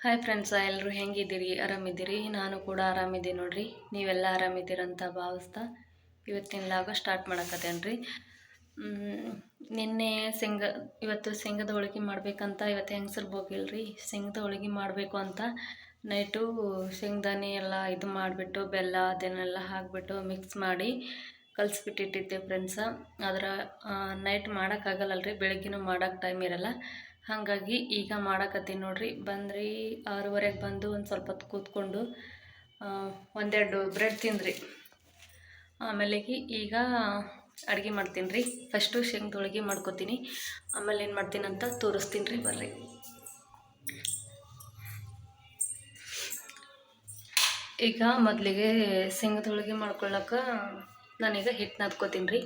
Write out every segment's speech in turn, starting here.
Hi friends ಎಲ್ಲರೂ ಹೆಂಗಿದ್ದೀರಿ? ಆರಾಮಿದ್ದೀರಿ? ನಾನು ಕೂಡ ಆರಾಮಿದ್ದೀನಿ ನೋಡ್ರಿ. ನೀವೆಲ್ಲ ಆರಾಮಿದ್ದೀರಂತ ಭಾವಿಸ್ತಾ ಇವತ್ತಿನ ಲಾಗ ಸ್ಟಾರ್ಟ್ ಮಾಡಕತ್ತೇನೆ ರೀ ನಿನ್ನೆ ಶೇಂಗ ಇವತ್ತು ಶೇಂಗದ ಹೋಳಿಗೆ ಮಾಡ್ಬೇಕಂತ ಇವತ್ತು ಹೆಂಗಸರು ಹೋಗಿಲ್ರಿ ಶೇಂಗದ ಹೋಳಿಗೆ ಮಾಡಬೇಕು ಅಂತ ನೈಟು ಶೇಂಗದಾನೆ ಎಲ್ಲ ಇದು ಮಾಡಿಬಿಟ್ಟು, ಬೆಲ್ಲ ಅದನ್ನೆಲ್ಲ ಹಾಕಿಬಿಟ್ಟು ಮಿಕ್ಸ್ ಮಾಡಿ ಕಲಿಸ್ಬಿಟ್ಟಿಟ್ಟಿದ್ದೆ ಫ್ರೆಂಡ್ಸ ಆದ್ರೆ ನೈಟ್ ಮಾಡೋಕ್ಕಾಗಲ್ಲಲ್ರಿ, ಬೆಳಗ್ಗೆನೂ ಮಾಡೋಕ್ಕೆ ಟೈಮ್ ಇರಲ್ಲ. ಹಾಗಾಗಿ ಈಗ ಮಾಡಕತ್ತೀನಿ ನೋಡಿರಿ. ಬಂದ್ರಿ, ಆರೂವರೆಗೆ ಬಂದು ಒಂದು ಸ್ವಲ್ಪ ಹೊತ್ತು ಕೂತ್ಕೊಂಡು ಒಂದೆರಡು ಬ್ರೆಡ್ ತಿಂದ್ರಿ. ಆಮೇಲೆ ಈಗ ಅಡುಗೆ ಮಾಡ್ತೀನಿ ರೀ ಫಸ್ಟು ಶೇಂಗದ ಹೋಳಿಗೆ ಮಾಡ್ಕೊತೀನಿ. ಆಮೇಲೆ ಏನು ಮಾಡ್ತೀನಿ ಅಂತ ತೋರಿಸ್ತೀನಿ ರೀ ಬರ್ರಿ. ಈಗ ಮೊದಲಿಗೆ ಶೇಂಗದ ಹೋಳಿಗೆ ಮಾಡ್ಕೊಳ್ಳೋಕೆ ನಾನೀಗ ಹಿಟ್ಟು ನಾದ್ಕೋತೀನಿ ರೀ.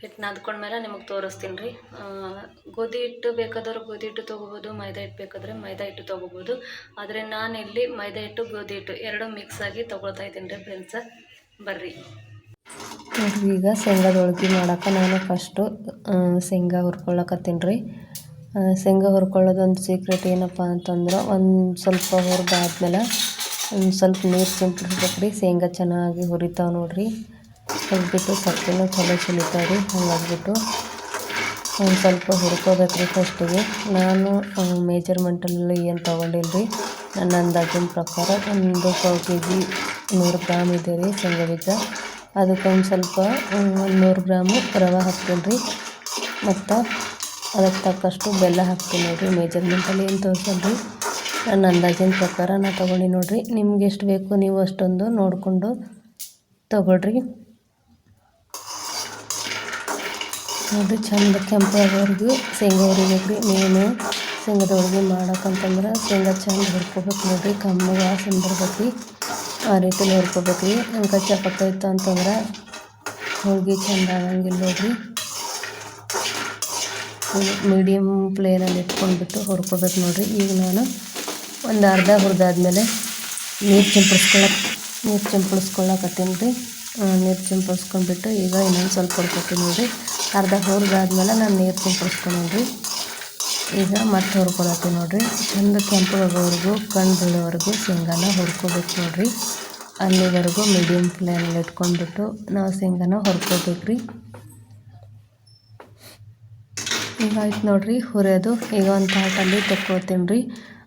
ಹಿಟ್ಟು ನಾದ್ಕೊಂಡ್ಮೇಲೆ ನಿಮಗೆ ತೋರಿಸ್ತೀನಿ ರೀ. ಗೋಧಿ ಹಿಟ್ಟು ಬೇಕಾದವ್ರು ಗೋಧಿ ಹಿಟ್ಟು ತೊಗೋಬೋದು, ಮೈದಾ ಹಿಟ್ಟು ಬೇಕಾದ್ರೆ ಮೈದಾ ಹಿಟ್ಟು ತೊಗೋಬೋದು. ಆದರೆ ನಾನು ಇಲ್ಲಿ ಮೈದಾ ಹಿಟ್ಟು, ಗೋಧಿ ಹಿಟ್ಟು ಎರಡು ಮಿಕ್ಸ್ ಆಗಿ ತೊಗೊಳ್ತಾ ಇದ್ದೀನಿ ರೀ ಫ್ರೆಂಡ್ಸ ಬರ್ರಿ. ಈಗ ಶೇಂಗಾದ ಹೋಳ್ಗೆ ಮಾಡೋಕೆ ನಾನು ಫಸ್ಟು ಶೇಂಗಾ ಹುರ್ಕೊಳ್ಳಕತ್ತೀನಿ ರೀ. ಶೇಂಗಾ ಹುರ್ಕೊಳ್ಳೋದೊಂದು ಸೀಕ್ರೆಟ್ ಏನಪ್ಪ ಅಂತಂದ್ರೆ ಒಂದು ಸ್ವಲ್ಪ ಹುರಿದಾದ್ಮೇಲೆ ಒಂದು ಸ್ವಲ್ಪ ನೀರು ಸಿಂಪಡಿಸ್ಬೇಕು ರೀ ಶೇಂಗಾ ಚೆನ್ನಾಗಿ ಹುರಿತಾವೆ ನೋಡ್ರಿ. ತೆಗ್ದ್ಬಿಟ್ಟು ಸಪ್ಪೆನೂ ಚಲೋ ಸುಲಿತಾವೆ ಹಂಗಾಗ್ಬಿಟ್ಟು ಒಂದು ಸ್ವಲ್ಪ ಹುರ್ಕೋಬೇಕು ರೀ ಫಸ್ಟಿಗೆ ನಾನು ಮೇಜರ್ಮೆಂಟಲ್ಲಿ ಏನು ತೊಗೊಂಡಿಲ್ಲ ರೀ ನನ್ನ ಅಂದಾಜಿನ ಪ್ರಕಾರ ಒಂದು ಪಾವು ಕೆ ಜಿ ನೂರು ಗ್ರಾಮ್ ಇದೆ ರೀ ಶೇಂಗಾ ಅದಕ್ಕೆ ಒಂದು ಸ್ವಲ್ಪ ಒಂದು ನೂರು ಗ್ರಾಮು ರವೆ ಹಾಕ್ತೀನಿ ರೀ. ಮತ್ತು ಅದಕ್ಕೆ ತಕ್ಕಷ್ಟು ಬೆಲ್ಲ ಹಾಕ್ತೀನಿ ನೋಡಿರಿ. ಮೇಜರ್ಮೆಂಟಲ್ಲಿ ಏನು ತೋರಿಸಲ್ಲ ರೀ ನನ್ನ ಅಂದಾಜಿನ ಪ್ರಕಾರ ನಾನು ತೊಗೊಂಡು ನೋಡಿರಿ. ನಿಮ್ಗೆ ಎಷ್ಟು ಬೇಕು ನೀವು ಅಷ್ಟೊಂದು ನೋಡಿಕೊಂಡು ತೊಗೊಳ್ರಿ. ನೋಡಿರಿ ಚಂದ ಕೆಂಪಾಗೋವರೆಗೂ ಶೇಂಗಾ ಹುರಿಬೇಕು ರೀ ಮೇನು ಶೇಂಗಾದ ಹೋಳ್ಗೆ ಮಾಡೋಕ್ಕಂತಂದ್ರೆ ಶೇಂಗಾ ಚಂದ ಹುರ್ಕೋಬೇಕು ನೋಡಿರಿ, ಕಮ್ಮಿ ವಾಸನೆ ಬರ್ಬೇಕು ಆ ರೀತಿಯಲ್ಲಿ ಹುರ್ಕೋಬೇಕು ರೀ ಹಂಗೆ ಇತ್ತು ಅಂತಂದ್ರೆ ಹೋಳ್ಗೆ ಚಂದ ಆಗಂಗಿಲ್ಲ ನೋಡಿರಿ. ಮೀಡಿಯಮ್ ಪ್ಲೇನಲ್ಲಿ ಇಟ್ಕೊಂಡ್ಬಿಟ್ಟು ಹುರ್ಕೋಬೇಕು ನೋಡಿರಿ. ಈಗ ನಾನು ಒಂದು ಅರ್ಧ ಹುರಿದಾದ್ಮೇಲೆ ನೀರು ಚಿಂಪಡಿಸ್ಕೊಳಕ್ಕೆ ನೀರು ಚಿಂಪಡಿಸ್ಕೊಳಕತ್ತೀನಿ ರೀ. ನೀರು ಚಿಂಪಡಿಸ್ಕೊಂಡ್ಬಿಟ್ಟು ಈಗ ಇನ್ನೊಂದು ಸ್ವಲ್ಪ ಹುರ್ಕೋತೀನಿ ನೋಡಿರಿ. ಅರ್ಧ ಹುರಿದಾದ್ಮೇಲೆ ನಾನು ನೀರು ಸಿಂಪಡಿಸ್ಕೊಂಡ್ರಿ ಈಗ ಮತ್ತೆ ಹುರ್ಕೊಳತ್ತೀನಿ ನೋಡಿರಿ. ಚಂದ ಕೆಂಪಗಾಗೋವರೆಗೂ ಕಣ್ಣು ಬೀಳೋವರೆಗೂ ಶೇಂಗಾನ ಹುರ್ಕೋಬೇಕು ನೋಡಿರಿ. ಅಲ್ಲಿವರೆಗೂ ಮೀಡಿಯಮ್ ಫ್ಲೇಮಲ್ಲಿ ಇಟ್ಕೊಂಡ್ಬಿಟ್ಟು ನಾವು ಶೇಂಗಾನ ಹುರ್ಕೋಬೇಕು ರೀ ಈಗ ಆಯ್ತು ನೋಡಿರಿ, ಹುರಿಯೋದು. ಈಗ ಒಂದು ತಾಟಲ್ಲಿ ತಕ್ಕೋತೀನಿ ರೀ.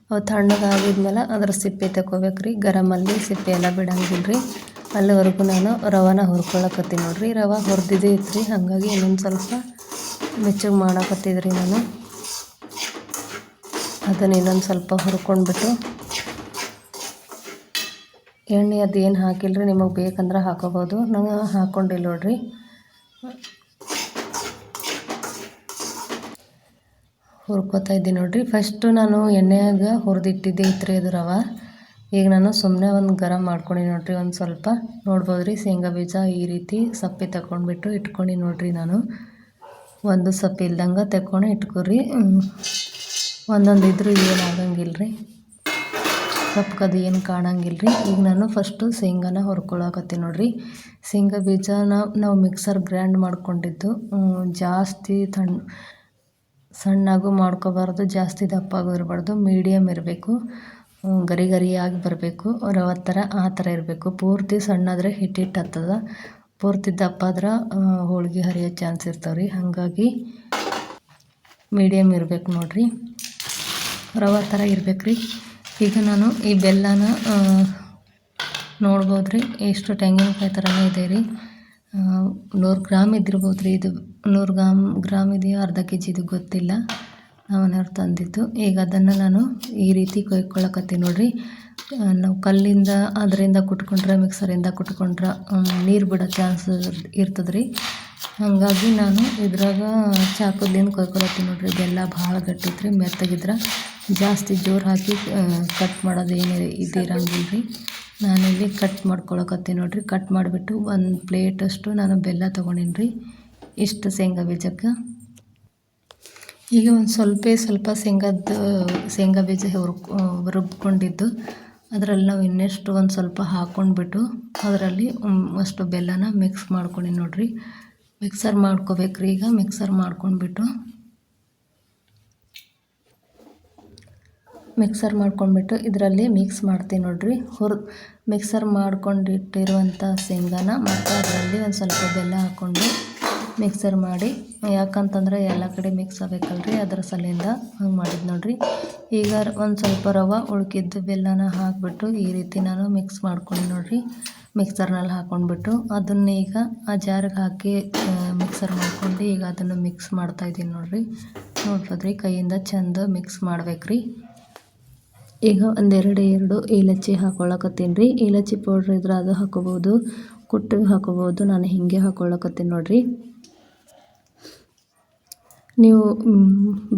ಅವು ತಣ್ಣಗಾಗಿದ್ಮೇಲೆ ಅದ್ರ ಸಿಪ್ಪೆ ತಗೋಬೇಕು ರೀ ಗರಮಲ್ಲಿ ಸಿಪ್ಪೆ ಎಲ್ಲ ಬಿಡಂಗಿಲ್ಲ ರೀ ಅಲ್ಲಿವರೆಗೂ ನಾನು ರವಾನ ಹುರ್ಕೊಳ್ಳಕತ್ತೀನಿ ನೋಡಿರಿ. ರವೆ ಹುರಿದಿದ್ದೇ ಇತ್ತು ಹಾಗಾಗಿ ಇನ್ನೊಂದು ಸ್ವಲ್ಪ ಮೆಚ್ಚಗೆ ಮಾಡಕತ್ತಿದ್ರಿ ನಾನು. ಅದನ್ನು ಇನ್ನೊಂದು ಸ್ವಲ್ಪ ಹುರ್ಕೊಂಡ್ಬಿಟ್ಟು ಎಣ್ಣೆ ಅದು ಏನು ಹಾಕಿಲ್ಲ ರೀ ನಿಮಗೆ ಬೇಕಂದ್ರೆ ಹಾಕೋಬೋದು. ನಂಗೆ ಹಾಕ್ಕೊಂಡಿಲ್ಲ ನೋಡ್ರಿ. ಹುರ್ಕೋತಾ ಇದ್ದೀನಿ ನೋಡಿರಿ. ಫಸ್ಟು ನಾನು ಎಣ್ಣೆಯಾಗ ಹುರಿದಿಟ್ಟಿದ್ದೆ ಇತ್ತು ರೀ ಅದು ರವೆ. ಈಗ ನಾನು ಸುಮ್ಮನೆ ಒಂದು ಗರಂ ಮಾಡ್ಕೊಂಡು ನೋಡಿರಿ, ಒಂದು ಸ್ವಲ್ಪ. ನೋಡ್ಬೋದು ರೀ ಶೇಂಗಾ ಬೀಜ ಈ ರೀತಿ ಸಪ್ಪೆ ತಗೊಂಡ್ಬಿಟ್ಟು ಇಟ್ಕೊಂಡು ನೋಡಿರಿ ನಾನು. ಒಂದು ಸಪ್ಪೆ ಇಲ್ದಂಗೆ ತಗೊಂಡು ಇಟ್ಕೊರಿ. ಒಂದೊಂದು ಇದ್ರೂ ಏನು ಆಗಂಗಿಲ್ಲ ರೀ ಸಪ್ಪಗದು ಏನು ಕಾಣಂಗಿಲ್ಲ ರೀ ಈಗ ನಾನು ಫಸ್ಟು ಶೇಂಗಾನ ಹೊರ್ಕೊಳಕತ್ತೀನಿ ನೋಡಿರಿ. ಶೇಂಗಾ ಬೀಜನ ನಾವು ಮಿಕ್ಸರ್ ಗ್ರ್ಯಾಂಡ್ ಮಾಡ್ಕೊಂಡಿದ್ದು. ಜಾಸ್ತಿ ತಣ್ಣ ಸಣ್ಣಗೂ ಮಾಡ್ಕೋಬಾರ್ದು, ಜಾಸ್ತಿ ದಪ್ಪಾಗೂ ಇರಬಾರ್ದು ಮೀಡಿಯಮ್ ಇರಬೇಕು. ಗರಿ ಗರಿಯಾಗಿ ಬರಬೇಕು. ರವೆ ಥರ ಆ ಥರ ಇರಬೇಕು. ಪೂರ್ತಿ ಸಣ್ಣದ್ರೆ ಹಿಟ್ಟು ಹಿಟ್ಟು ಹತ್ತದ. ಪೂರ್ತಿ ದಪ್ಪ ಆದ್ರೆ ಹೋಳ್ಗೆ ಹರಿಯೋ ಚಾನ್ಸ್ ಇರ್ತಾವೆ ರೀ ಹಾಗಾಗಿ ಮೀಡಿಯಮ್ ಇರಬೇಕು ನೋಡಿರಿ. ರವೆ ಥರ ಇರ್ಬೇಕು ರೀ ಈಗ ನಾನು ಈ ಬೆಲ್ಲನ ನೋಡ್ಬೋದು ರೀ ಎಷ್ಟು ತೆಂಗಿನಕಾಯಿ ಥರನೇ ಇದೆ ರೀ. ನೂರು ಗ್ರಾಮ್ ಇದ್ದಿರ್ಬೋದು ರೀ ಇದು ನೂರು ಗ್ರಾಮ್ ಗ್ರಾಮ್ ಇದೆಯೋ ಅರ್ಧ ಕೆ ಜಿದು ಗೊತ್ತಿಲ್ಲ. ನಮ್ಮನೆಯವ್ರು ತಂದಿದ್ದು. ಈಗ ಅದನ್ನು ನಾನು ಈ ರೀತಿ ಕೊಯ್ಕೊಳಕತ್ತೀನಿ ನೋಡಿರಿ. ನಾವು ಕಲ್ಲಿಂದ, ಅದರಿಂದ ಕುಟ್ಕೊಂಡ್ರೆ, ಮಿಕ್ಸರಿಂದ ಕುಟ್ಕೊಂಡ್ರೆ ನೀರು ಬಿಡೋ ಚಾನ್ಸ್ ಇರ್ತದೆ ರೀ ಹಾಗಾಗಿ ನಾನು ಇದ್ರಾಗ ಚಾಕುದಿಂದ ಕೊಯ್ಕೊಳತ್ತೀನಿ ನೋಡಿರಿ. ಇದೆಲ್ಲ ಭಾಳ ಗಟ್ಟಿತ್ರಿ, ಮೆತ್ತಗಿದ್ರೆ. ಜಾಸ್ತಿ ಜೋರು ಹಾಕಿ ಕಟ್ ಮಾಡೋದು ಏನು ಇದಿರಂಗಿಲ್ಲ ರೀ ನಾನಿಲ್ಲಿ ಕಟ್ ಮಾಡ್ಕೊಳಕತ್ತೀನಿ ನೋಡಿರಿ. ಕಟ್ ಮಾಡಿಬಿಟ್ಟು ಒಂದು ಪ್ಲೇಟಷ್ಟು ನಾನು ಬೆಲ್ಲ ತೊಗೊಂಡೀನಿ ರೀ ಇಷ್ಟು ಶೇಂಗಾ ಬೀಜಕ್ಕೆ. ಈಗ ಒಂದು ಸ್ವಲ್ಪ ಸ್ವಲ್ಪ ಶೇಂಗದ್ದು ಶೇಂಗಾ ಬೀಜ ಹುರ್ಕೊ ರುಬ್ಕೊಂಡಿದ್ದು ಅದರಲ್ಲಿ ನಾವು ಇನ್ನೆಷ್ಟು ಒಂದು ಸ್ವಲ್ಪ ಹಾಕ್ಕೊಂಡ್ಬಿಟ್ಟು ಅದರಲ್ಲಿ ಅಷ್ಟು ಬೆಲ್ಲನ ಮಿಕ್ಸ್ ಮಾಡ್ಕೊಂಡು ನೋಡಿರಿ. ಮಿಕ್ಸರ್ ಮಾಡ್ಕೋಬೇಕ್ರಿ ಈಗ ಮಿಕ್ಸರ್ ಮಾಡ್ಕೊಂಡ್ಬಿಟ್ಟು. ಮಿಕ್ಸರ್ ಮಾಡ್ಕೊಂಡ್ಬಿಟ್ಟು ಇದರಲ್ಲಿ ಮಿಕ್ಸ್ ಮಾಡ್ತೀನಿ ನೋಡಿರಿ. ಹುರ್ ಮಿಕ್ಸರ್ ಮಾಡ್ಕೊಂಡಿಟ್ಟಿರುವಂಥ ಶೇಂಗಾನ ಮತ್ತು ಅದರಲ್ಲಿ ಒಂದು ಸ್ವಲ್ಪ ಬೆಲ್ಲ ಹಾಕ್ಕೊಂಡು ಮಿಕ್ಸರ್ ಮಾಡಿ. ಯಾಕಂತಂದ್ರೆ ಎಲ್ಲ ಕಡೆ ಮಿಕ್ಸ್ ಆಗಬೇಕಲ್ರಿ, ಅದ್ರ ಸಲಿಂದ ಹಂಗೆ ಮಾಡಿದ್ದು ನೋಡಿರಿ. ಈಗ ಒಂದು ಸ್ವಲ್ಪ ರವೆ, ಉಳ್ಕಿದ್ದು ಬೆಲ್ಲನ ಹಾಕಿಬಿಟ್ಟು ಈ ರೀತಿ ನಾನು ಮಿಕ್ಸ್ ಮಾಡ್ಕೊಂಡು ನೋಡಿರಿ ಮಿಕ್ಸರ್ನಲ್ಲಿ ಹಾಕ್ಕೊಂಡ್ಬಿಟ್ಟು ಅದನ್ನ ಈಗ ಆ ಜಾರಿಗೆ ಹಾಕಿ ಮಿಕ್ಸರ್ ಮಾಡ್ಕೊಂಡು ಈಗ ಅದನ್ನು ಮಿಕ್ಸ್ ಮಾಡ್ತಾಯಿದ್ದೀನಿ ನೋಡ್ರಿ. ನೋಡ್ಬೋದ್ರಿ, ಕೈಯಿಂದ ಚಂದ ಮಿಕ್ಸ್ ಮಾಡ್ಬೇಕ್ರಿ. ಈಗ ಒಂದೆರಡು ಎರಡು ಏಲಚ್ಚಿ ಹಾಕೊಳ್ಳಕತ್ತೀನಿ ರೀ. ಏಲಚ್ಚಿ ಪೌಡ್ರ್ ಇದ್ರೆ ಅದು ಹಾಕೋಬೋದು ಕುಟ್ಟಿಗೆ ಹಾಕೋಬೋದು, ನಾನು ಹೀಗೆ ಹಾಕೊಳ್ಳಕತ್ತೀನಿ ನೋಡ್ರಿ. ನೀವು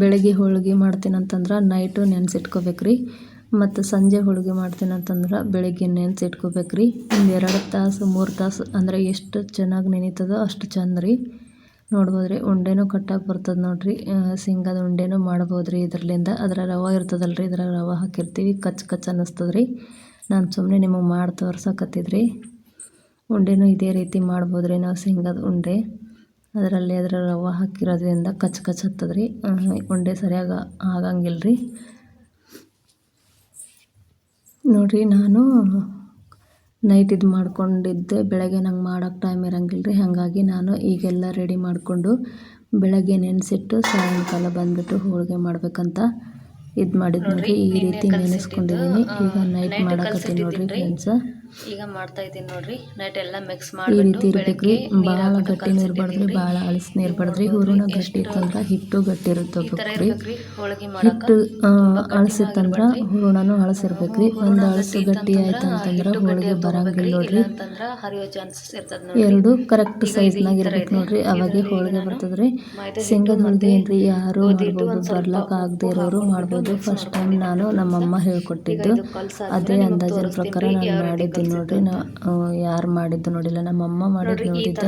ಬೆಳಗ್ಗೆ ಹೋಳಿಗೆ ಮಾಡ್ತೀನಂತಂದ್ರೆ ನೈಟು ನೆನೆಸಿಟ್ಕೋಬೇಕು ರೀ ಮತ್ತು ಸಂಜೆ ಹೋಳಿಗೆ ಮಾಡ್ತೀನಂತಂದ್ರೆ ಬೆಳಗ್ಗೆ ನೆನೆಸಿಟ್ಕೋಬೇಕು ರೀ ಒಂದು ಎರಡು ತಾಸು, ಮೂರು ತಾಸು ಅಂದರೆ ಎಷ್ಟು ಚೆನ್ನಾಗಿ ನೆನೀತದೋ ಅಷ್ಟು ಚಂದ ರೀ ನೋಡ್ಬೋದು ರೀ ಉಂಡೆನೂ ಕಟ್ಟಾಗಿ ಬರ್ತದೆ ನೋಡಿರಿ. ಸಿಂಗದ ಶೇಂಗಾದ ಉಂಡೆನೂ ಮಾಡ್ಬೋದು ರೀ ಇದರಲ್ಲಿಂದ ಅದರ ರವೆ ಇರ್ತದಲ್ಲ ರೀ ಇದ್ರಾಗ ರವೆ ಹಾಕಿರ್ತೀವಿ. ಕಚ್ ಕಚ್ ಅನ್ನಿಸ್ತದೆ ರೀ ನಾನು ಸುಮ್ಮನೆ ನಿಮಗೆ ಮಾಡಿ ತೋರ್ಸಕತ್ತಿದ್ರಿ. ಉಂಡೆನೂ ಇದೇ ರೀತಿ ಮಾಡ್ಬೋದು ರೀ ನಾವು ಶೇಂಗಾದ ಉಂಡೆ. ಅದರಲ್ಲಿ ಅದರ ರವೆ ಹಾಕಿರೋದ್ರಿಂದ ಕಚ್ ಕಚ್ ಹತ್ತದ್ರಿ. ಉಂಡೆ ಸರಿಯಾಗಿ ಆಗಂಗಿಲ್ಲ ರೀ ನೋಡಿರಿ ನಾನು ನೈಟ್ ಇದು ಮಾಡ್ಕೊಂಡಿದ್ದೆ. ಬೆಳಗ್ಗೆ ನಂಗೆ ಮಾಡೋಕ್ಕೆ ಟೈಮ್ ಇರಂಗಿಲ್ಲ ರೀ ಹಾಗಾಗಿ ನಾನು ಈಗೆಲ್ಲ ರೆಡಿ ಮಾಡಿಕೊಂಡು ಬೆಳಗ್ಗೆ ನೆನೆಸಿಟ್ಟು ಸಾಯಂಕಾಲ ಬಂದುಬಿಟ್ಟು ಹೋಳಿಗೆ ಮಾಡಬೇಕಂತ ಇದು ಮಾಡಿದ್ದು ನೋಡ್ರಿ. ಈ ರೀತಿ ನೆನೆಸ್ಕೊಂಡಿದ್ದೀನಿ ಈಗ ನೈಟ್ ಮಾಡಕತ್ತೀನಿ ನೋಡಿರಿ ಫ್ರೆಂಡ್ಸ ಈಗ ಮಾಡ್ತಾ ಇದ್ದೀನಿ ನೋಡ್ರಿ. ನೈಟ್ ಎಲ್ಲ ಮಿಕ್ಸ್ ಮಾಡಿ ರೀತಿ ಬಹಳ ಇರ್ಬೇಕ್ರಿ ನೀರ್ ಭಾಳ ಗಟ್ಟಿನೂ ಇರಬಾರ್ದ್ರಿ ಭಾಳ ಅಳಸ್ನೇ ಇರಬಾರ್ದ್ರಿ ಹೂರಣ ಗಟ್ಟಿ ಇತ್ತಂದ್ರ ಹಿಟ್ಟು ಗಟ್ಟಿ ಮಾಡಕ ಹಿಟ್ಟು ಅಳಸಿತ್ತಂದ್ರ ಹೂರಣನು ಅಳಸಿರ್ಬೇಕ್ರಿ. ಒಂದು ಅಳಸು ಗಟ್ಟಿ ಆಯ್ತು ಅಂತಂದ್ರ ಹೋಳಿಗೆ ಬರಂಗಿಲ್ಲ ನೋಡ್ರಿ. ಎರಡು ಕರೆಕ್ಟ್ ಸೈಜ್ನಾಗ ಇರ್ಬೇಕು ನೋಡ್ರಿ. ಅವಾಗೆ ಹೋಳಿಗೆ ಬರ್ತದ್ರಿ. ಶೇಂಗಾದ ಹೋಳಿಗೆ ಏನ್ರಿ? ಯಾರು ಮಾಡ್ಬೋದು ಬರ್ಲಕ್ ಆಗದೆ ಇರೋರು ಮಾಡ್ಬೋದು. ಫಸ್ಟ್ ಟೈಮ್ ನಾನು ನಮ್ಮಮ್ಮ ಹೇಳ್ಕೊಟ್ಟಿದ್ದು. ಅದೇ ಅಂದಾಜಿನ ಪ್ರಕಾರ ನಾನು ಮಾಡಿದ್ದೀನಿ ನೋಡ್ರಿ ನಾ ಯಾರು ಮಾಡಿದ್ದು ನೋಡಿಲ್ಲ. ನಮ್ಮ ಅಮ್ಮ ಮಾಡಿದ್ದು ನೋಡಿದ್ದೆ.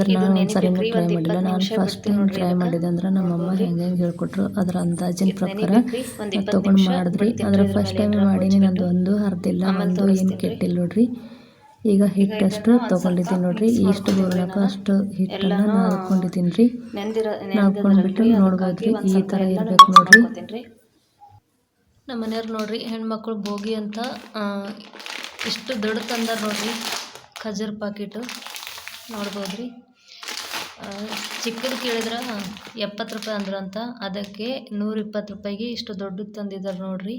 ಅದ್ರ ನಾನು ಒಂದ್ಸರಿನೂ ಟ್ರೈ ಮಾಡಿಲ್ಲ. ನಾನು ಫಸ್ಟ್ ಟೈಮ್ ಟ್ರೈ ಮಾಡಿದೆ ಅಂದ್ರೆ ನಮ್ಮಮ್ಮ ಹೆಂಗೆ ಹೆಂಗೆ ಹೇಳ್ಕೊಟ್ರು ಅದ್ರ ಅಂದಾಜಿನ ಪ್ರಕಾರ ತೊಗೊಂಡು ಮಾಡಿದ್ರಿ. ಅದ್ರ ಫಸ್ಟ್ ಟೈಮ್ ಮಾಡೀನಿ ನಂದು ಒಂದು ಹರಿದಿಲ್ಲ ಒಂದು ಏನು ಕೆಟ್ಟಿಲ್ಲ ನೋಡ್ರಿ. ಈಗ ಹಿಟ್ಟಷ್ಟು ತೊಗೊಂಡಿದ್ದೀನಿ ನೋಡ್ರಿ. ಇಷ್ಟು ಬರೋಕ ಅಷ್ಟು ಹಿಟ್ಟನ್ನು ನಾದ್ಕೊಂಡಿದ್ದೀನಿ ರೀ ನೆಂದಿರ ನಾದ್ಕೊಂಡ್ಬಿಟ್ಟು ನೋಡ್ಬೋದ್ರಿ ಈ ಥರ ಇರ್ಬೇಕು ನೋಡ್ರಿ. ನಮ್ಮ ಮನೆಯವ್ರು ನೋಡ್ರಿ ಹೆಣ್ಮಕ್ಳು ಭೋಗಿ ಅಂತ ಇಷ್ಟು ದೊಡ್ಡ ತಂದಾರ ನೋಡ್ರಿ, ಖಜರ್ ಪಾಕಿಟು ನೋಡ್ಬೋದ್ರಿ. ರೀ ಚಿಕ್ಕದು ಕೇಳಿದ್ರೆ ಎಪ್ಪತ್ತು ರೂಪಾಯಿ ಅಂದ್ರಂತ ಅದಕ್ಕೆ ನೂರ ಇಪ್ಪತ್ತು ರೂಪಾಯಿಗೆ ಇಷ್ಟು ದೊಡ್ಡದು ತಂದಿದ್ದಾರೆ ನೋಡ್ರಿ.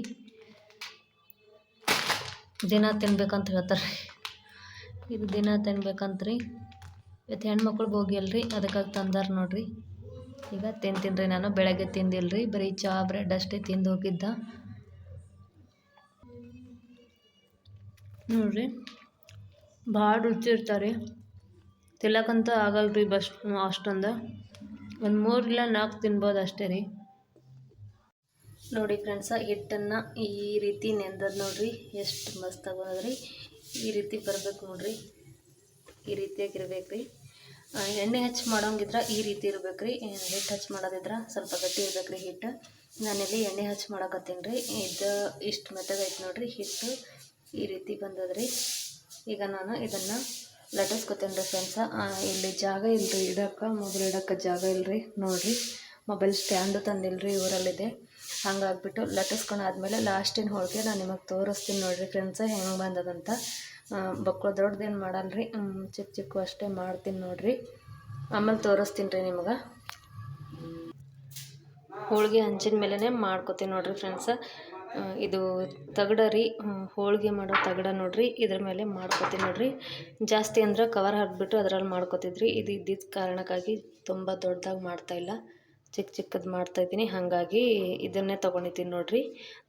ದಿನ ತಿನ್ಬೇಕಂತ ಹೇಳ್ತಾರೆ ಇದು ದಿನ ತಿನ್ಬೇಕಂತ್ರಿ. ಇವತ್ತು ಹೆಣ್ಮಕ್ಳು ಹೋಗಿಲ್ರಿ ಅದಕ್ಕಾಗಿ ತಂದಾರ ನೋಡ್ರಿ. ಈಗ ತಿಂತೀನಿ ರೀ ನಾನು, ಬೆಳಗ್ಗೆ ತಿಂದಿಲ್ರಿ, ಬರೀ ಚಾ, ಬ್ರೆಡ್ ಅಷ್ಟೇ ತಿಂದು ಹೋಗಿದ್ದ. ನೋಡ್ರಿ ಭಾಳ ರುಚಿ ಇರ್ತಾರೆ ಆಗಲ್ಲ ರೀ ಬಸ್, ಅಷ್ಟೊಂದು. ಒಂದು ಮೂರು ಇಲ್ಲ ನಾಲ್ಕು ತಿನ್ಬೋದು ಅಷ್ಟೇ ರೀ. ನೋಡಿ ಫ್ರೆಂಡ್ಸ, ಹಿಟ್ಟನ್ನು ಈ ರೀತಿ ನೆಂದದ ನೋಡ್ರಿ. ಎಷ್ಟು ಮಸ್ತ್ ಆಗೋದ್ರಿ. ಈ ರೀತಿ ಬರ್ಬೇಕು ನೋಡ್ರಿ. ಈ ರೀತಿಯಾಗಿರ್ಬೇಕು ರೀ ಎಣ್ಣೆ ಹಚ್ಚಿ ಮಾಡೋಂಗಿದ್ರೆ ಈ ರೀತಿ ಇರ್ಬೇಕು ರೀ ಹಿಟ್ಟು ಹಚ್ಚಿ ಮಾಡೋದಿದ್ರೆ ಸ್ವಲ್ಪ ಗಟ್ಟಿ ಇರ್ಬೇಕು ರೀ ಹಿಟ್ಟು ನಾನಿಲ್ಲಿ ಎಣ್ಣೆ ಹಚ್ಚಿ ಮಾಡಕತ್ತೀನಿ ರೀ. ಇದು ಇಷ್ಟು ಮೆತ್ತಗೈತೆ ನೋಡ್ರಿ ಹಿಟ್ಟು. ಈ ರೀತಿ ಬಂದದ್ರಿ. ಈಗ ನಾನು ಇದನ್ನು ಲಟ್ಟಿಸ್ಕೊತೀನಿ ರೀ ಫ್ರೆಂಡ್ಸ ಇಲ್ಲಿ ಜಾಗ ಇಲ್ಲರಿ ಇಡಕ್ಕೆ ಮೊಬೈಲ್ ಇಡಕ್ಕೆ ಜಾಗ ಇಲ್ರಿ. ನೋಡಿರಿ ಮೊಬೈಲ್ ಸ್ಟ್ಯಾಂಡು ತಂದಿಲ್ಲರಿ ಊರಲ್ಲಿದೆ. ಹಂಗಾಗ್ಬಿಟ್ಟು ಲಟ್ಟಿಸ್ಕೊಂಡು ಆದಮೇಲೆ ಲಾಸ್ಟಿನ ಹೋಳಿಗೆ ನಾನು ನಿಮಗೆ ತೋರಿಸ್ತೀನಿ ನೋಡಿರಿ ಫ್ರೆಂಡ್ಸ, ಹೆಂಗೆ ಬಂದದಂತ. ಬಕ್ಕಳು ದೊಡ್ಡದೇನು ಮಾಡಲ್ರಿ. ಚಿಕ್ಕ ಚಿಕ್ಕ ಅಷ್ಟೇ ಮಾಡ್ತೀನಿ ನೋಡಿರಿ. ಆಮೇಲೆ ತೋರಿಸ್ತೀನಿ ರೀ ನಿಮ್ಗೆ. ಹೋಳಿಗೆ ಹಂಚಿನ ಮೇಲೆ ಮಾಡ್ಕೋತೀನಿ ನೋಡಿರಿ ಫ್ರೆಂಡ್ಸ. ಇದು ತಗಡ ರೀ ಹೋಳಿಗೆ ಮಾಡೋ ತಗಡ ನೋಡ್ರಿ, ಇದ್ರ ಮೇಲೆ ಮಾಡ್ಕೊತೀನಿ ನೋಡ್ರಿ. ಜಾಸ್ತಿ ಅಂದ್ರೆ ಕವರ್ ಹಾಕ್ಬಿಟ್ಟು ಅದರಲ್ಲಿ ಮಾಡ್ಕೊತಿದ್ರಿ. ಇದು ಇದ್ದಿದ್ದ ಕಾರಣಕ್ಕಾಗಿ ತುಂಬ ದೊಡ್ಡದಾಗಿ ಮಾಡ್ತಾಯಿಲ್ಲ ಚಿಕ್ಕ ಚಿಕ್ಕದು ಮಾಡ್ತಾಯಿದ್ದೀನಿ ಹಾಗಾಗಿ ಇದನ್ನೇ ತೊಗೊಂಡಿದ್ದೀನಿ ನೋಡ್ರಿ.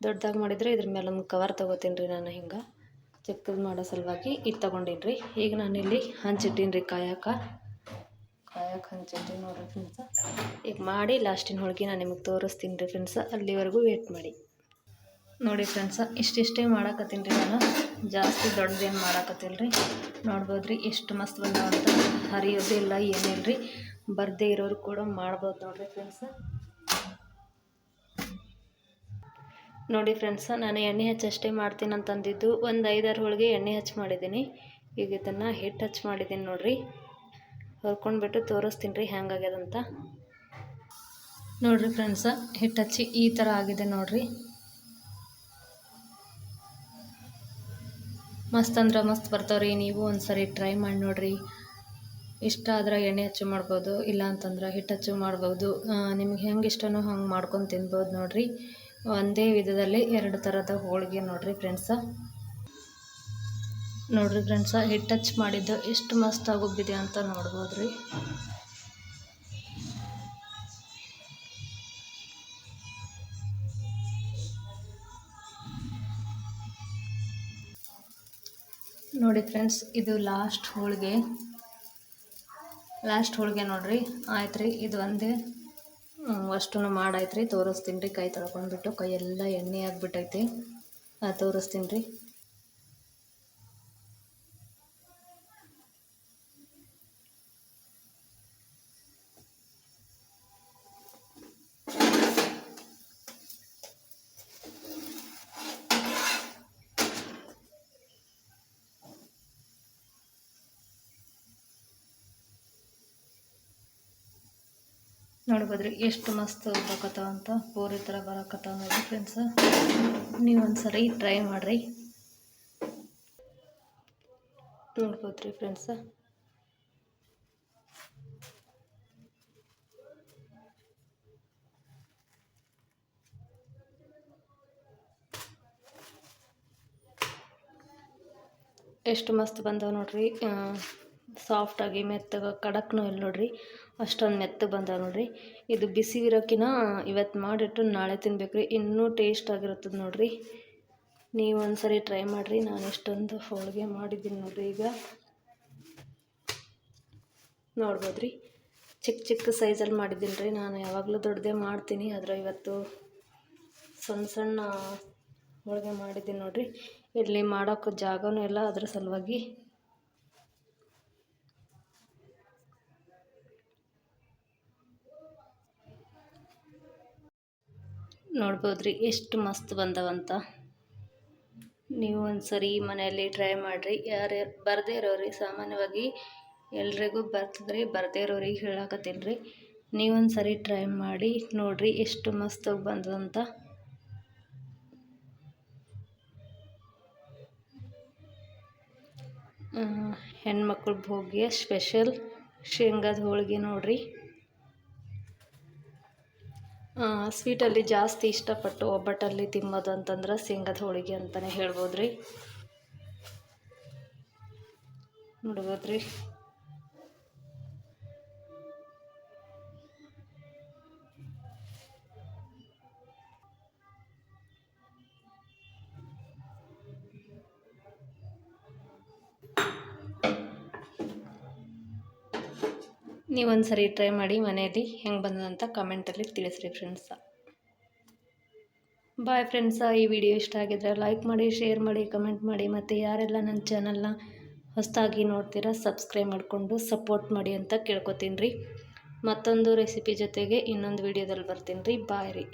ದೊಡ್ಡದಾಗಿ ಮಾಡಿದರೆ ಇದ್ರ ಮೇಲೆ ಒಂದು ಕವರ್ ತೊಗೋತೀನಿ ರೀ ನಾನು ಹಿಂಗೆ. ಚಿಕ್ಕದು ಮಾಡೋ ಸಲುವಾಗಿ ಇದು ತೊಗೊಂಡೀನಿ ರೀ. ಈಗ ನಾನಿಲ್ಲಿ ಹಂಚಿಟ್ಟೀನಿ ರೀ ಕಾಯಕ. ಕಾಯಕ್ಕೆ ಹಂಚಿಟ್ಟೀನಿ ನೋಡ್ರಿ ಫ್ರೆಂಡ್ಸ ಈಗ ಮಾಡಿ ಲಾಸ್ಟಿನ ಹೋಳಿಗೆ ನಾನು ನಿಮಗೆ ತೋರಿಸ್ತೀನಿ ರೀ ಫ್ರೆಂಡ್ಸ ಅಲ್ಲಿವರೆಗೂ ವೇಟ್ ಮಾಡಿ. ನೋಡಿ ಫ್ರೆಂಡ್ಸ ಇಷ್ಟಿಷ್ಟೇ ಮಾಡಾಕತ್ತೀನಿ ರೀ ನಾನು. ಜಾಸ್ತಿ ದೊಡ್ಡದೇನು ಮಾಡಾಕತ್ತಿಲ್ಲ ರೀ ನೋಡ್ಬೋದು ರೀ ಎಷ್ಟು ಮಸ್ತ್ ಬಂದಾವ ಅಂತ ಹರಿಯೋದಿಲ್ಲ ಏನಿಲ್ಲ ರೀ ಬರ್ದೇ ಇರೋರು ಕೂಡ ಮಾಡ್ಬೋದು ನೋಡಿರಿ ಫ್ರೆಂಡ್ಸ ನೋಡಿ ಫ್ರೆಂಡ್ಸ ನಾನು ಎಣ್ಣೆ ಹಚ್ಚಿ ಅಷ್ಟೇ ಮಾಡ್ತೀನಿ ಅಂತಂದಿದ್ದು. ಒಂದು ಐದಾರು ಹೋಳಿಗೆ ಎಣ್ಣೆ ಹಚ್ಚಿ ಮಾಡಿದ್ದೀನಿ. ಈಗ ಇದನ್ನು ಹಿಟ್ಟು ಹಚ್ಚಿ ಮಾಡಿದ್ದೀನಿ ನೋಡಿರಿ. ಹೊರ್ಕೊಂಡ್ಬಿಟ್ಟು ತೋರಿಸ್ತೀನಿ ರೀ ಹೆಂಗಾಗ್ಯದಂತ ನೋಡಿರಿ ಫ್ರೆಂಡ್ಸ ಹಿಟ್ಟು ಹಚ್ಚಿ ಈ ಥರ ಆಗಿದೆ ನೋಡ್ರಿ. ಮಸ್ತ್ ಅಂದ್ರೆ ಮಸ್ತ್ ಬರ್ತಾವ್ರಿ, ನೀವು ಒಂದ್ಸರಿ ಟ್ರೈ ಮಾಡಿ ನೋಡ್ರಿ. ಇಷ್ಟ ಆದ್ರೆ ಎಣ್ಣೆ ಹಚ್ಚು ಮಾಡ್ಬೋದು, ಇಲ್ಲ ಅಂತಂದ್ರೆ ಹಿಟ್ಟು ಹಚ್ಚು ಮಾಡ್ಬೋದು. ನಿಮ್ಗೆ ಹೆಂಗೆ ಇಷ್ಟನೋ ಹಂಗೆ ಮಾಡ್ಕೊಂಡು ತಿನ್ಬೋದು ನೋಡ್ರಿ. ಒಂದೇ ವಿಧದಲ್ಲಿ ಎರಡು ಥರದ ಹೋಳಿಗೆ ನೋಡ್ರಿ ಫ್ರೆಂಡ್ಸ ನೋಡ್ರಿ ಫ್ರೆಂಡ್ಸ ಹಿಟ್ಟು ಹಚ್ಚಿ ಮಾಡಿದ್ದು ಎಷ್ಟು ಮಸ್ತ್ ಆಗೋಗಿದೆ ಅಂತ ನೋಡ್ಬೋದು ರೀ ನೋಡಿ ಫ್ರೆಂಡ್ಸ್ ಇದು ಲಾಸ್ಟ್ ಹೋಳಿಗೆ. ಲಾಸ್ಟ್ ಹೋಳಿಗೆ ನೋಡಿರಿ. ಆಯ್ತು ರೀ ಇದು ಒಂದೇ ಅಷ್ಟು ಮಾಡಾಯ್ತು ರೀ ತೋರಿಸ್ತೀನಿ ರೀ, ಕೈ ತೊಳ್ಕೊಂಡ್ಬಿಟ್ಟು ಕೈ ಎಲ್ಲ ಎಣ್ಣೆ ಆಗಿಬಿಟ್ಟೈತಿ ತೋರಿಸ್ತೀನಿ ರೀ. ನೋಡ್ಬೋದ್ರಿ, ಎಷ್ಟು ಮಸ್ತ್ ಬರಕತ್ತಾವ ಅಂತ ಪೂರಿ ಥರ ಬರಕತ್ತಾವ ನೋಡಿ ಫ್ರೆಂಡ್ಸ್ ನೀವು ಒಂದ್ಸರಿ ಟ್ರೈ ಮಾಡ್ರಿ. ನೋಡ್ಬೋದ್ರಿ ಫ್ರೆಂಡ್ಸ್ ಎಷ್ಟು ಮಸ್ತ್ ಬಂದವ ನೋಡ್ರಿ ಸಾಫ್ಟಾಗಿ ಮೆತ್ತಗೆ, ಕಡಕ್ನೂ ಇಲ್ಲ ನೋಡ್ರಿ. ಅಷ್ಟೊಂದು ಮೆತ್ತಗೆ ಬಂದಾವ ನೋಡ್ರಿ. ಇದು ಬಿಸಿ ಇರೋಕ್ಕಿನ ಇವತ್ತು ಮಾಡಿಟ್ಟು ನಾಳೆ ತಿನ್ಬೇಕು ರೀ ಇನ್ನೂ ಟೇಸ್ಟ್ ಆಗಿರುತ್ತದೆ ನೋಡ್ರಿ. ನೀವು ಒಂದ್ಸರಿ ಟ್ರೈ ಮಾಡಿರಿ. ನಾನು ಎಷ್ಟೊಂದು ಹೋಳಿಗೆ ಮಾಡಿದ್ದೀನಿ ನೋಡ್ರಿ ಈಗ. ನೋಡ್ಬೋದು ಚಿಕ್ಕ ಚಿಕ್ಕ ಸೈಜಲ್ಲಿ ಮಾಡಿದ್ದೀನಿ ರೀ. ನಾನು ಯಾವಾಗಲೂ ದೊಡ್ಡದೇ ಮಾಡ್ತೀನಿ. ಆದರೆ ಇವತ್ತು ಸಣ್ಣ ಸಣ್ಣ ಹೋಳಿಗೆ ಮಾಡಿದ್ದೀನಿ ನೋಡ್ರಿ. ಇಲ್ಲಿ ಮಾಡೋಕ್ಕೆ ಜಾಗವೂ ಇಲ್ಲ. ಅದ್ರ ಸಲುವಾಗಿ ನೋಡ್ಬೋದ್ರಿ, ಎಷ್ಟು ಮಸ್ತ್ ಬಂದವಂತ. ನೀವು ಒಂದು ಸರಿ ಮನೆಯಲ್ಲಿ ಟ್ರೈ ಮಾಡಿರಿ, ಯಾರು, ಬರದೇ ಇರೋರಿ ಸಾಮಾನ್ಯವಾಗಿ ಎಲ್ರಿಗೂ ಬರ್ತದ್ರಿ, ಬರದೇ ಇರೋರಿಗೆ ಹೇಳಕತ್ತೀನಿ. ರೀ ನೀವೊಂದು ಸರಿ ಟ್ರೈ ಮಾಡಿ ನೋಡಿರಿ, ಎಷ್ಟು ಮಸ್ತಾಗಿ ಬಂದದಂತ. ಹೆಣ್ಮಕ್ಳ ಭೋಗಿಯ ಸ್ಪೆಷಲ್ ಶೇಂಗಾದ ಹೋಳಿಗೆ ನೋಡಿರಿ. ಸ್ವೀಟಲ್ಲಿ ಜಾಸ್ತಿ ಇಷ್ಟಪಟ್ಟು ಒಬ್ಬಟ್ಟಲ್ಲಿ ತಿನ್ನೋದು ಅಂತಂದ್ರೆ ಶೇಂಗದ ಹೋಳಿಗೆ ಅಂತಲೇ ಹೇಳ್ಬೋದು ರೀ ನೋಡ್ಬೋದು ರೀ ನೀವೊಂದು ಸರಿ ಟ್ರೈ ಮಾಡಿ ಮನೆಯಲ್ಲಿ ಹೆಂಗೆ ಬಂದದಂತ ಕಮೆಂಟಲ್ಲಿ ತಿಳಿಸ್ರಿ ಫ್ರೆಂಡ್ಸ ಬಾಯ್ ಫ್ರೆಂಡ್ಸ ಈ ವಿಡಿಯೋ ಇಷ್ಟ ಆಗಿದ್ರೆ ಲೈಕ್ ಮಾಡಿ ಶೇರ್ ಮಾಡಿ ಕಮೆಂಟ್ ಮಾಡಿ. ಮತ್ತು ಯಾರೆಲ್ಲ ನನ್ನ ಚಾನಲ್ನ ಹೊಸದಾಗಿ ನೋಡ್ತೀರಾ ಸಬ್ಸ್ಕ್ರೈಬ್ ಮಾಡಿಕೊಂಡು ಸಪೋರ್ಟ್ ಮಾಡಿ ಅಂತ ಕೇಳ್ಕೊತೀನಿ ರೀ. ಮತ್ತೊಂದು ರೆಸಿಪಿ ಜೊತೆಗೆ ಇನ್ನೊಂದು ವಿಡಿಯೋದಲ್ಲಿ ಬರ್ತೀನಿ ರೀ. ಬಾಯ್ ರೀ.